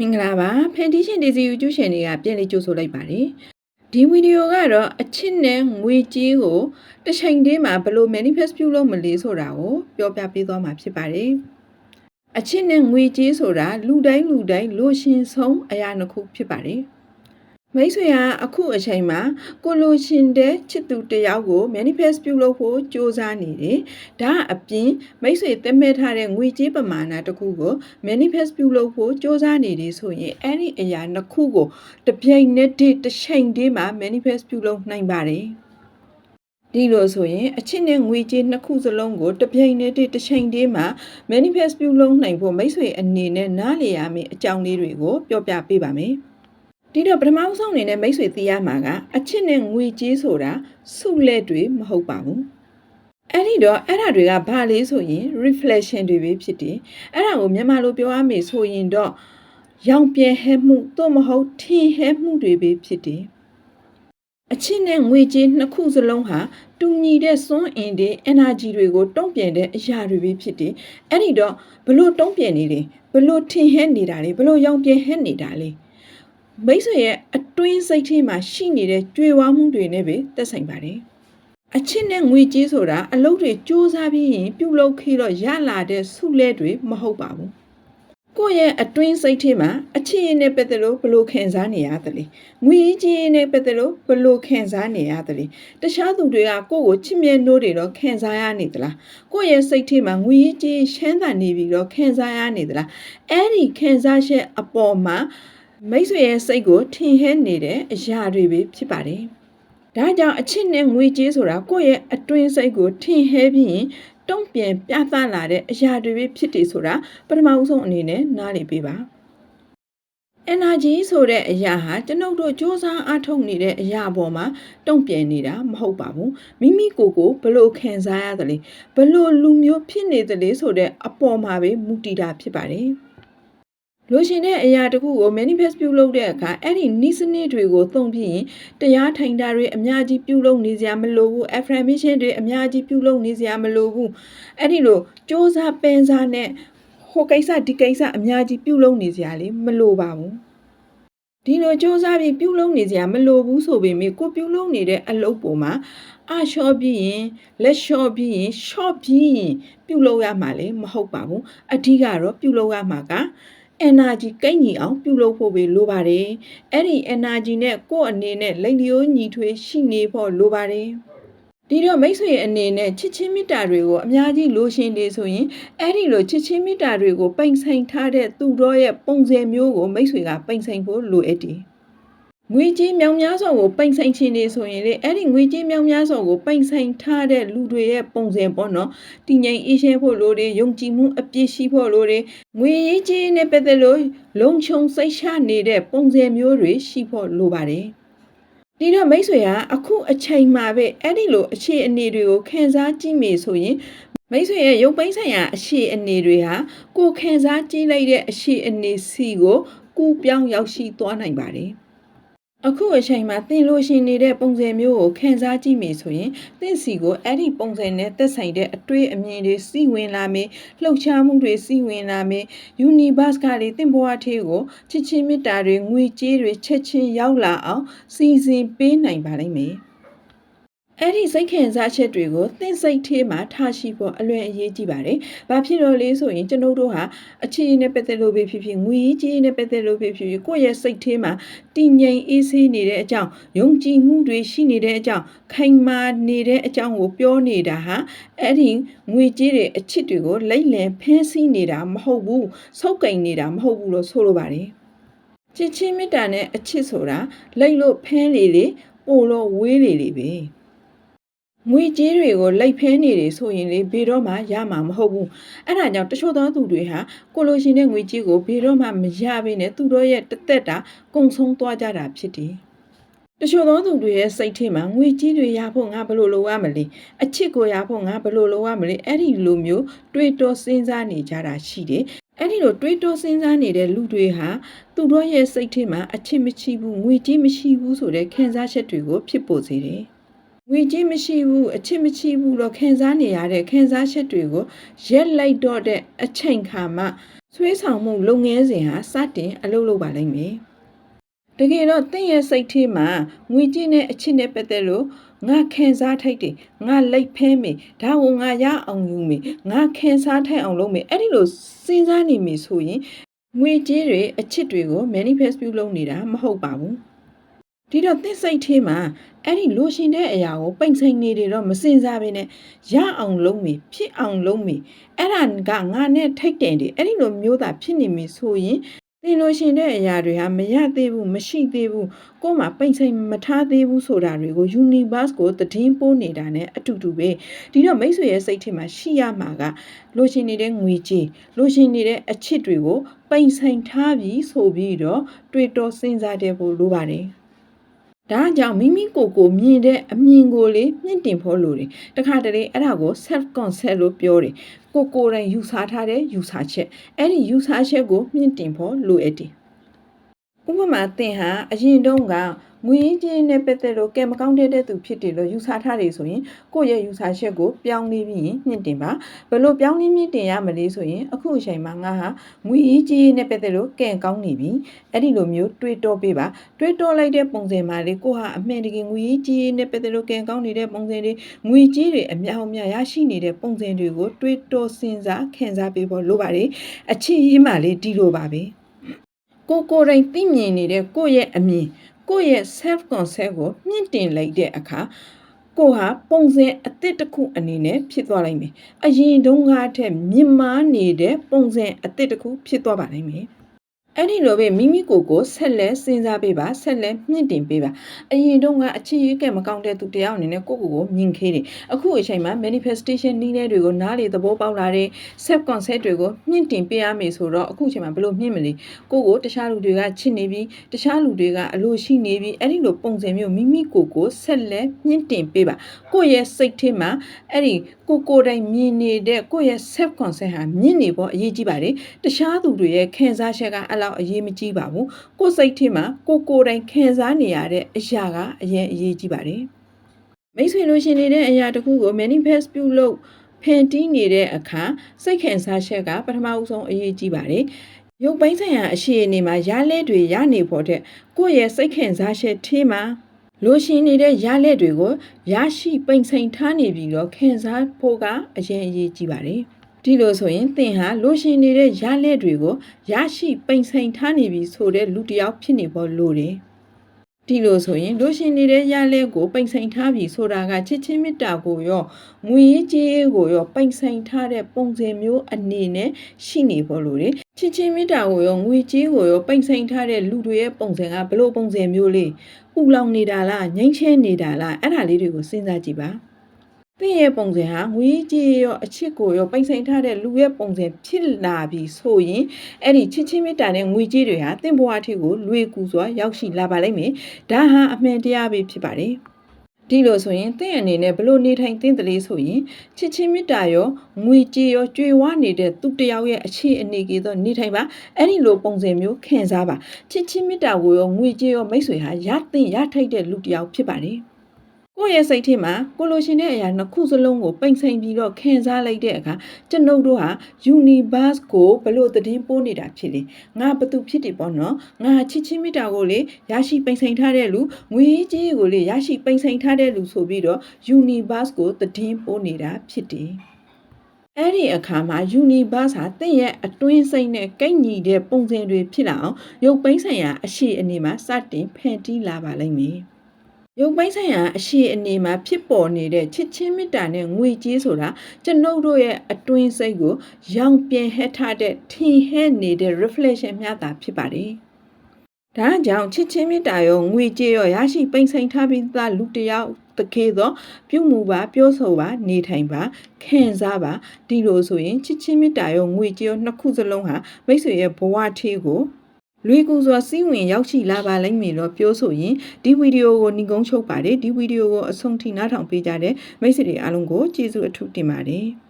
မင်္ဂလာပါဖန်တီးရှင်ဒေစီယူကျူးရှင်တွေကပြန်လေးကြိုဆိုလိုက်ပါတယ်ဒီဗီဒီယိုကတော့အချစ်နဲ့ငွေကြေးကိုတစ်ချိန်တည်းမှာဘယ်လို manifest ပြုလုပ်မလဲဆိုတာကိုပြောပြပေးသွားမှာဖြစ်ပါတယ်အချစ်နဲ့ငွေကြေးဆိုတာလူတိုင်းလူတိုင်းလိုရှင်ဆုံးအရာတစ်ခုဖြစ်ပါတယ် မိတ်ဆွေဟာအခုအချိန်မှာကိုလိုရှင်တဲ့ချစ်သူတစ်ယောက်ကို manifest ပြုလုပ်ဖို့ကြိုးစားနေတယ်။ဒါအပြင်မိတ်ဆွေသတ်မှတ်ထားတဲ့ငွေကြေးပမာဏတစ်ခုကို manifest ပြုလုပ်ဖို့ကြိုးစားနေတယ်ဆိုရင်အဲ့ဒီအရာနှစ်ခုကိုတစ်ပြိုင်နက်တည်းတစ်ချိန်တည်းမှာ manifest ပြုလုပ်နိုင်ပါတယ်။ဒီလိုဆိုရင်အချစ်နဲ့ငွေကြေးနှစ်ခုစလုံးကိုတစ်ပြိုင်နက်တည်းတစ်ချိန်တည်းမှာ manifest ပြုလုပ်နိုင်ဖို့မိတ်ဆွေအနေနဲ့နားလည်ရမယ့်အကြောင်းလေးတွေကိုပြောပြပေးပါမယ်။ ဒီတော့ပထမဆုံးအနေနဲ့မိတ်ဆွေသိရမှာကအချစ်နဲ့ငွေကြေးဆိုတာစုလက်တွေမဟုတ်ပါဘူးအဲ့ဒီတော့အဲ့ဒါတွေကဘာလဲဆိုရင် reflection တွေပဲဖြစ်တယ်အဲ့ဒါကိုမြန်မာလိုပြောရမယ်ဆိုရင်တော့ရောင်ပြန်ဟဲမှုသို့မဟုတ်ထင်ဟဲမှုတွေပဲဖြစ်တယ်အချစ်နဲ့ငွေကြေးနှစ်ခုစလုံးဟာတူညီတဲ့စွမ်းအင်တဲ့ energy တွေကိုတုံ့ပြန်တဲ့အရာတွေပဲဖြစ်တယ်အဲ့ဒီတော့ဘလို့တုံ့ပြန်နေလဲဘလို့ထင်ဟဲနေတာလဲဘလို့ရောင်ပြန်ဟဲနေတာလဲ မိတ်ဆွေရဲ့အတွင်းစိတ်ထဲမှာရှိနေတဲ့ကြွေဝါမှုတွေနဲ့ပဲသက်ဆိုင်ပါတယ်။အချစ်နဲ့ငွေကြေးဆိုတာအလုပ်တွေစူးစမ်းပြီးရင်ပြုလုပ်ခဲ့တော့ရလာတဲ့ဆုလဲတွေမဟုတ်ပါဘူး။ကိုယ့်ရဲ့အတွင်းစိတ်ထဲမှာအချစ်ရင်းနဲ့ပတ်သက်လို့ဘယ်လိုခံစားနေရသလဲ။ငွေကြေးနဲ့ပတ်သက်လို့ဘယ်လိုခံစားနေရသလဲ။တခြားသူတွေကကိုယ့်ကိုချစ်မြတ်နိုးတွေတော့ခံစားရနေသလား။ကိုယ့်ရဲ့စိတ်ထဲမှာငွေကြေးရှမ်းသာနေပြီးတော့ခံစားရနေသလား။အဲ့ဒီခံစားချက်အပေါ်မှာ မိတ်ဆွေရဲ့စိတ်ကိုထင်ဟဲနေတဲ့အရာတွေပဲဖြစ်ပါတယ်။ဒါကြောင့်အချစ်နဲ့ငွေကြေးဆိုတာကိုယ့်ရဲ့အတွင်းစိတ်ကိုထင်ဟဲပြီးရင်တုံ့ပြန်ပြသလာတဲ့အရာတွေပဲဖြစ်တယ်ဆိုတာပထမဦးဆုံးအနေနဲ့နားလည်ပေးပါ။ energy ဆိုတဲ့အရာဟာကျွန်ုပ်တို့စ조사အားထုတ်နေတဲ့အရာပေါ်မှာတုံ့ပြန်နေတာမဟုတ်ပါဘူးမိမိကိုယ်ကိုဘလို့ခံစားရသလဲဘလို့လူမျိုးဖြစ်နေသလဲဆိုတဲ့အပေါ်မှာပဲမူတည်တာဖြစ်ပါတယ်။ လိုချင်တဲ့အရာတစ်ခုကို manifest ပြုလုပ်တဲ့အခါအဲ့ဒီနိစနစ်တွေကိုသုံးပြီးရင်တရားထိုင်တာတွေအများကြီးပြုလုပ်နေစရာမလိုဘူး affirmation တွေအများကြီးပြုလုပ်နေစရာမလိုဘူးအဲ့ဒီလိုစ조사ပင်စားနဲ့ဟိုကိစ္စဒီကိစ္စအများကြီးပြုလုပ်နေစရာလေမလိုပါဘူးဒီလိုစ조사ပြီးပြုလုပ်နေစရာမလိုဘူးဆိုပေမဲ့ကိုပြုလုပ်နေတဲ့အလုပ်ပေါ်မှာအလျှော့ပြီးရင်လက်လျှော့ပြီးရင် short ပြီးရင်ပြုလုပ်ရမှာလေမဟုတ်ပါဘူးအဓိကတော့ပြုလုပ်ရမှာက energy ကိတ်ညီအောင်ပြုလုပ်ဖို့ပဲလိုပါတယ်အဲ့ဒီ energy နဲ့ကိုယ့်အနေနဲ့လိမ်လျိုးညီထွေးရှိနေဖို့လိုပါတယ်ဒီတော့မိတ်ဆွေအနေနဲ့ချစ်ချင်းမေတ္တာတွေကိုအများကြီးလိုရှင်နေဆိုရင်အဲ့ဒီလိုချစ်ချင်းမေတ္တာတွေကိုပိန်ဆိုင်ထားတဲ့သူတော်ရဲ့ပုံစံမျိုးကိုမိတ်ဆွေကပိန်ဆိုင်ဖို့လိုအပ်တယ် ငွေကြေးမြောင်များစွာကိုပိန်ဆိုင်ခြင်းနေဆိုရင်လေအဲ့ဒီငွေကြေးမြောင်များစွာကိုပိန်ဆိုင်ထားတဲ့လူတွေရဲ့ပုံစံပေါ့နော်တည်ငြိမ်အေးချမ်းဖို့လိုတယ်ယုံကြည်မှုအပြည့်ရှိဖို့လိုတယ်ငွေရေးကြေးနဲ့ပတ်သက်လို့လုံခြုံစိတ်ချနေတဲ့ပုံစံမျိုးတွေရှိဖို့လိုပါတယ်ဒီတော့မိတ်ဆွေကအခုအချိန်မှာပဲအဲ့ဒီလိုအခြေအနေတွေကိုခန်းစားကြည့်မိဆိုရင်မိတ်ဆွေရဲ့ရုပ်ပိုင်းဆိုင်ရာအခြေအနေတွေဟာကိုခန်းစားကြည့်လိုက်တဲ့အခြေအနေစီကိုကူပြောင်းရောက်ရှိသွားနိုင်ပါတယ်။ အခုအချိန်မှာသင်လို့ရှိနေတဲ့ပုံစံမျိုးကိုခန်းစားကြည့်မိဆိုရင်သင်စီကိုအဲ့ဒီပုံစံနဲ့သက်ဆိုင်တဲ့အတွေ့အမြင်တွေစီဝင်လာမယ်လှုပ်ရှားမှုတွေစီဝင်လာမယ်ယူနီဗတ်စ်ကလေသင်ဘဝထေးကိုချစ်ချင်းမေတ္တာတွေငွေကြေးတွေချက်ချင်းရောက်လာအောင်စီစဉ်ပေးနိုင်ပါလိမ့်မယ် အဲ့ဒီစိတ်ခံစားချက်တွေကိုသင်စိတ်ထဲမှာထားရှိဖို့အလွန်အရေးကြီးပါတယ်။ဘာဖြစ်လို့လဲဆိုရင်ကျွန်ုပ်တို့ဟာအခြေအနေနဲ့ပတ်သက်လို့ပဲဖြစ်ဖြစ်ငွေကြီးနဲ့ပတ်သက်လို့ပဲဖြစ်ဖြစ်ကိုယ့်ရဲ့စိတ်ထဲမှာတည်ငြိမ်အေးဆေးနေတဲ့အကြောင်းယုံကြည်မှုတွေရှိနေတဲ့အကြောင်းခိုင်မာနေတဲ့အကြောင်းကိုပြောနေတာဟာအဲ့ဒီငွေကြီးတွေအချစ်တွေကိုလိမ့်လည်ဖင်းဆီးနေတာမဟုတ်ဘူး။ဆုပ်ကိန်နေတာမဟုတ်ဘူးလို့ဆိုလိုပါတယ်။ချစ်ချင်းမေတ္တာနဲ့အချစ်ဆိုတာလိမ့်လို့ဖင်းလေလေပို့လို့ဝေးလေလေပဲ။ ငွေကြေးတွေကိုလိုက်ဖဲနေတယ်ဆိုရင်လေဘယ်တော့မှရမှာမဟုတ်ဘူးအဲ့ဒါကြောင့်တချို့သောသူတွေဟာကိုလိုရှင်တဲ့ငွေကြေးကိုဘယ်တော့မှမရဘဲနဲ့သူတို့ရဲ့တသက်တာကုံဆုံးသွားကြတာဖြစ်တယ်တချို့သောသူတွေရဲ့စိတ်ထဲမှာငွေကြီးတွေရဖို့ငါဘယ်လိုလုပ်ရမလဲအချစ်ကိုရဖို့ငါဘယ်လိုလုပ်ရမလဲအဲ့ဒီလိုမျိုးတွေးတောစဉ်းစားနေကြတာရှိတယ်အဲ့ဒီလိုတွေးတောစဉ်းစားနေတဲ့လူတွေဟာသူတို့ရဲ့စိတ်ထဲမှာအချစ်မရှိဘူးငွေကြီးမရှိဘူးဆိုတဲ့ခံစားချက်တွေကိုဖြစ်ပေါ်စေတယ် ငွေကြေးမရှိဘူးအချစ်မရှိဘူးတော့ခံစားနေရတဲ့ခံစားချက်တွေကိုရက်လိုက်တော့တဲ့အချိန်ခါမှဆွေးဆောင်မှုလုပ်ငန်းစဉ်ဟာစတင်အလုပ်လုပ်ပါလိမ့်မယ်တကယ်တော့တင့်ရဲ့စိတ်ထဲမှာငွေကြေးနဲ့အချစ်နဲ့ပတ်သက်လို့ငါခံစားထိုက်တယ်ငါလိတ်ဖဲမေဒါကိုငါရအောင်ယူမေငါခံစားထိုက်အောင်လုပ်မေအဲ့ဒီလိုစဉ်းစားနေမိဆိုရင်ငွေကြေးတွေအချစ်တွေကို manifest ပြုလုပ်နေတာမဟုတ်ပါဘူး ဒီတော့သစ်စိတ်ထဲမှာအဲ့ဒီလိုရှင်တဲ့အရာကိုပိတ်ဆိုင်နေတယ်တော့မစင်စားဘဲနဲ့ရအောင်လုပ်မေဖြစ်အောင်လုပ်မေအဲ့ဒါကငါနဲ့ထိတ်တယ်တယ်အဲ့ဒီလိုမျိုးသာဖြစ်နေပြီဆိုရင်သင်လိုရှင်တဲ့အရာတွေဟာမရသေးဘူးမရှိသေးဘူးကိုယ်မှာပိတ်ဆိုင်မထားသေးဘူးဆိုတာတွေကို universe ကိုတည်င်းပိုးနေတာ ਨੇ အတူတူပဲဒီတော့မိတ်ဆွေရဲ့စိတ်ထဲမှာရှိရမှာကလိုရှင်နေတဲ့ငွေကြေးလိုရှင်နေတဲ့အချစ်တွေကိုပိတ်ဆိုင်ထားပြီးဆိုပြီးတော့တွေ့တော်စဉ်းစားတဲ့ဖို့လိုပါတယ် ဒါကြောင့်မိမိကိုယ်ကိုမြင်တဲ့အမြင်ကိုလေမြင့်တင်ဖို့လိုတယ်တခါတလေအဲ့ဒါကို self concept လို့ပြောတယ်ကိုကိုယ်တိုင်ယူဆထားတဲ့ယူဆချက်အဲ့ဒီယူဆချက်ကိုမြင့်တင်ဖို့လိုအပ်တယ် ဥပမာသင်ဟာအရင်တုန်းကငွေကြေးနဲ့ပတ်သက်လို့ကဲမကောင်းတဲ့သူဖြစ်တယ်လို့ယူဆထားတယ်ဆိုရင်ကိုယ့်ရဲ့ယူဆချက်ကိုပြောင်းလဲပြီးရင်မြင့်တင်ပါဘယ်လိုပြောင်းလဲမြင့်တင်ရမလဲဆိုရင်အခုအချိန်မှာငါဟာငွေကြေးနဲ့ပတ်သက်လို့ကဲကောင်းနေပြီအဲ့ဒီလိုမျိုးတွေးတောပေးပါတွေးတောလိုက်တဲ့ပုံစံမှာလေကိုဟာအမှန်တကယ်ငွေကြေးနဲ့ပတ်သက်လို့ကဲကောင်းနေတဲ့ပုံစံတွေငွေကြေးတွေအများအများရရှိနေတဲ့ပုံစံတွေကိုတွေးတောစဉ်းစားခံစားပေးဖို့လိုပါတယ်အချစ်ရေးမှလေဒီလိုပါပဲ ကိုကိုယ်တိုင်သိမြင်နေတဲ့ကိုယ့်ရဲ့အမြင်ကိုယ့်ရဲ့ self concept ကိုမြင့်တင်လိုက်တဲ့အခါကိုဟာပုံစံအသစ်တစ်ခုအနေနဲ့ဖြစ်သွားနိုင်မယ်။အရင်တုန်းကထက်မြင့်မားနေတဲ့ပုံစံအသစ်တစ်ခုဖြစ်သွားပါနိုင်မယ်။ အဲ့ဒီလိုပဲမိမိကိုယ်ကိုဆက်လက်စဉ်းစားပေးပါဆက်လက်မြင့်တင်ပေးပါအရင်တုန်းကအချစ်ရေးကဲမကောင်းတဲ့သူတယောက်အနေနဲ့ကိုယ့်ကိုယ်ကိုမြင်ခေးတယ်အခုအချိန်မှာ manifestation နည်းနဲ့တွေကိုနားလေသဘောပေါက်လာတဲ့ self concept တွေကိုမြင့်တင်ပေးရမယ်ဆိုတော့အခုအချိန်မှာဘယ်လိုမြင့်မလဲကိုယ့်ကိုတခြားလူတွေကချစ်နေပြီးတခြားလူတွေကအလိုရှိနေပြီးအဲ့ဒီလိုပုံစံမျိုးမိမိကိုယ်ကိုဆက်လက်မြင့်တင်ပေးပါကိုယ့်ရဲ့စိတ်ထဲမှာအဲ့ဒီကိုကိုယ်တိုင်မြင်နေတဲ့ကိုယ့်ရဲ့ self concept ဟာမြင့်နေဖို့အရေးကြီးပါတယ်တခြားသူတွေရဲ့ခံစားချက်ကအဲ့လောက်အရေးမကြီးပါဘူးကိုယ်စိတ်ထဲမှာကိုကိုယ်တိုင်ခံစားနေရတဲ့အရာကအရင်အရေးကြီးပါတယ်မိတ်ဆွေလို့ရှင်နေတဲ့အရာတစ်ခုကို manifest ပြုလုပ်ဖန်တီးနေတဲ့အခါစိတ်ခံစားချက်ကပထမဦးဆုံးအရေးကြီးပါတယ်ရုပ်ပိုင်းဆိုင်ရာအရှိအနေမှာရလဲတွေရနေဖို့တဲ့ကိုယ့်ရဲ့စိတ်ခံစားချက်ထဲမှာလိုရှင်နေတဲ့ရလက်တွေကိုရရှိပိန်ဆိုင်ထားနေပြီးတော့ခံစားဖို့ကအရင်အရေးကြီးပါတယ် ဒီလိုဆိုရင်သင်ဟာလိုရှင်နေတဲ့ရလက်တွေကိုရရှိပိန်ဆိုင်ထားနေပြီဆိုတဲ့လူတစ်ယောက်ဖြစ်နေဖို့လိုတယ်ဒီလိုဆိုရင်လိုရှင်နေတဲ့ရလဲကိုပိန်ဆိုင်ထားပြီဆိုတာကချစ်ချင်းမေတ္တာကိုရောငွေကြေးကိုရောပိန်ဆိုင်ထားတဲ့ပုံစံမျိုးအနေနဲ့ရှိနေဖို့လိုတယ်ချစ်ချင်းမေတ္တာကိုရောငွေကြေးကိုရောပိန်ဆိုင်ထားတဲ့လူတွေရဲ့ပုံစံကဘလို့ပုံစံမျိုးလေးပူလောင်နေတာလားငိမ့်ချဲနေတာလားအဲ့ဒါလေးတွေကိုစဉ်းစားကြည့်ပါ သင်ရဲ့ပုံစံဟာငွေကြေးရောအချစ်ကိုရောပိတ်ဆိုင်ထားတဲ့လူရဲ့ပုံစံဖြစ်လာပြီဆိုရင်အဲ့ဒီချစ်ချင်းမေတ္တာနဲ့ငွေကြေးတွေဟာသင်ဘဝအထိကိုလွေကူစွာရောက်ရှိလာပါလိမ့်မယ်ဒါဟာအမှန်တရားပဲဖြစ်ပါတယ်ဒီလိုဆိုရင်သင်အနေနဲ့ဘလို့နေထိုင်သင်တလေးဆိုရင်ချစ်ချင်းမေတ္တာရောငွေကြေးရောကြွေဝနေတဲ့သူတယောက်ရဲ့အခြေအနေကြီးသောနေထိုင်ပါအဲ့ဒီလိုပုံစံမျိုးခံစားပါချစ်ချင်းမေတ္တာကိုရောငွေကြေးရောမိတ်ဆွေဟာရသင့်ရထိုက်တဲ့လူတယောက်ဖြစ်ပါတယ် ကိုယ့်ရဲ့စိတ်ထဲမှာကိုလိုရှင်တဲ့အရာနှစ်ခုစလုံးကိုပိန်ဆိုင်ပြီးတော့ခံစားလိုက်တဲ့အခါကျွန်ုပ်တို့ဟာ universe ကိုဘလို့တည်င်းပိုးနေတာဖြစ်လေငါဘသူဖြစ်တယ်ပေါ့နော်ငါချစ်ချင်းမိတာကိုလေရရှိပိန်ဆိုင်ထားတဲ့လူငွေကြီးကိုလေရရှိပိန်ဆိုင်ထားတဲ့လူဆိုပြီးတော့ universe ကိုတည်င်းပိုးနေတာဖြစ်တယ်အဲ့ဒီအခါမှာ universe ဟာတင့်ရဲ့အတွင်းစိတ်နဲ့ကိတ်ညီတဲ့ပုံစံတွေဖြစ်လာအောင်ရုပ်ပိန်းဆိုင်ရာအရှိအနေမှာစတင်ဖန်တီးလာပါလိမ့်မယ် ရုပ်ပိုင်းဆိုင်ရာအရှိအနေမှာဖြစ်ပေါ်နေတဲ့ချစ်ချင်းမေတ္တာနဲ့ငွေကြေးဆိုတာကျွန်ုပ်တို့ရဲ့အတွင်းစိတ်ကို ရောင်ပြန်ဟက်ထားတဲ့ထင်ဟဲ့နေတဲ့ reflection မျှတာဖြစ်ပါတယ်။ဒါကြောင့်ချစ်ချင်းမေတ္တာရောငွေကြေးရောရရှိပိန်ဆိုင်ထားပြီးသားလူတစ်ယောက်တကေသောပြုမှုပါပြောဆိုပါနေထိုင်ပါခံစားပါဒီလိုဆိုရင်ချစ်ချင်းမေတ္တာရောငွေကြေးရောနှစ်ခုစလုံးဟာမိတ်ဆွေရဲ့ဘဝထီးကို လွေကူစွာစီးဝင်ရောက်ရှိလာပါလိမ့်မယ်လို့ပြောဆိုရင်ဒီဗီဒီယိုကိုညီကုန်းချုပ်ပါတယ်ဒီဗီဒီယိုကိုအဆုံးထိနားထောင်ပေးကြတဲ့မိတ်ဆွေတွေအားလုံးကိုကျေးဇူးအထူးတင်ပါတယ်